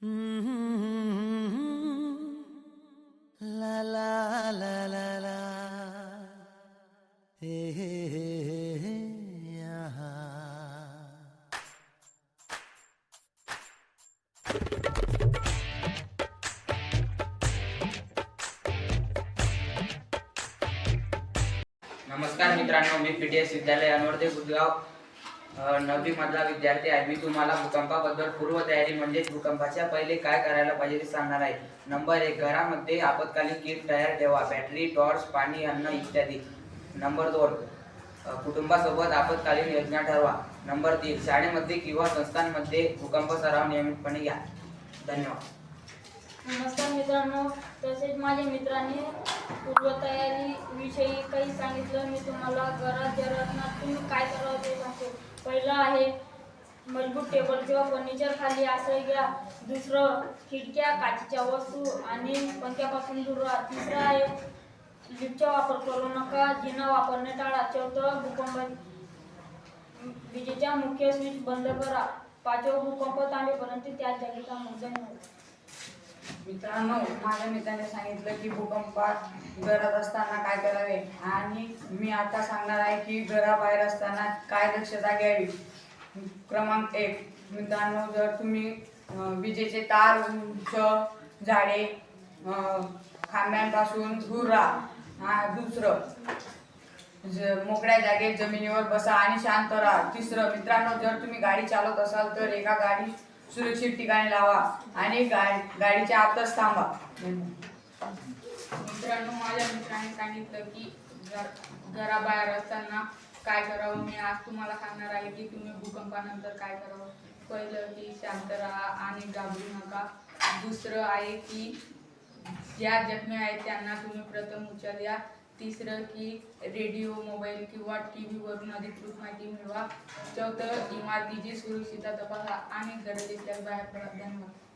Mm-hmm. La la la la la. Hey, hey, hey, hey, aha. Uh-huh. नमस्कार मित्रांनो मी P T S विद्यालय अनवर्दे गुजगाव नववी मधला विद्यार्थी आहे. मी तुम्हाला भूकंपाबद्दल पूर्वतयारी म्हणजेच भूकंपाच्या पहिले काय करायला पाहिजे ते सांगणार आहे. नंबर एक घरामध्ये आपत्कालीन किट तयार ठेवा. बॅटरी टॉर्च पाणी अन्न इत्यादी. नंबर दोन कुटुंबासोबत आपत्कालीन योजना ठरवा. नंबर तीन शाळेमध्ये किंवा संस्थांमध्ये भूकंप सराव नियमितपणे घ्या. धन्यवाद. नमस्कार मित्रांनो. तसेच माझ्या मित्रांनी पूर्वतयारी विषयी काही सांगितलं. मी तुम्हाला घरात घरात तुम्ही काय करावं ते सांगतो. पहिलं आहे. मजबूत टेबल किंवा फर्निचर खाली आश्रय घ्या. दुसरं खिडक्या काचेच्या वस्तू आणि पंख्यापासून दूर राहा. तिसरं आहे लिफ्टचा वापर करू नका. जिना वापरणे टाळा. चौथं भूकंप विजेच्या मुख्य स्विच बंद करा. पाचवं भूकंप थांबेपर्यंत त्या जागेचा मुद्दा नव्हता मित्रांनो माझ्या मित्राने सांगितलं की भूकंपात घरात असताना काय करावे? आणि मी आता सांगणार आहे की घराबाहेर असताना काय दक्षता घ्यावी? क्रमांक एक. मित्रांनो जर तुम्ही विजेचे तार उंच झाडे खांब्यांपासून दूर राहा दुसरं ज- मोकळ्या जागेत जमिनीवर बसा आणि शांत राहा. तिसरं मित्रांनो जर तुम्ही गाडी चालवत असाल तर एका गाडी सुरक्षित ठिकाणी लावा आणि गाडी गाडीच्या आतच थांबा. मित्रांनो माझ्या मित्राने सांगितलं की घराबाहेर असताना काय करावं? मी आज तुम्हाला सांगणार आहे की तुम्ही भूकंपानंतर काय करावं? पहिलं की शांत राहा आणि घाबरू नका. दुसरं आहे की ज्या जखमी आहेत त्यांना तुम्ही प्रथम उपचार द्या तिसरं की रेडिओ मोबाईल किंवा टी व्हीवरून अधिकृत माहिती मिळवा. चौथं इमारतीची सुरक्षितता तपासा आणि गरजेच्या बाहेर पडा धन्यवाद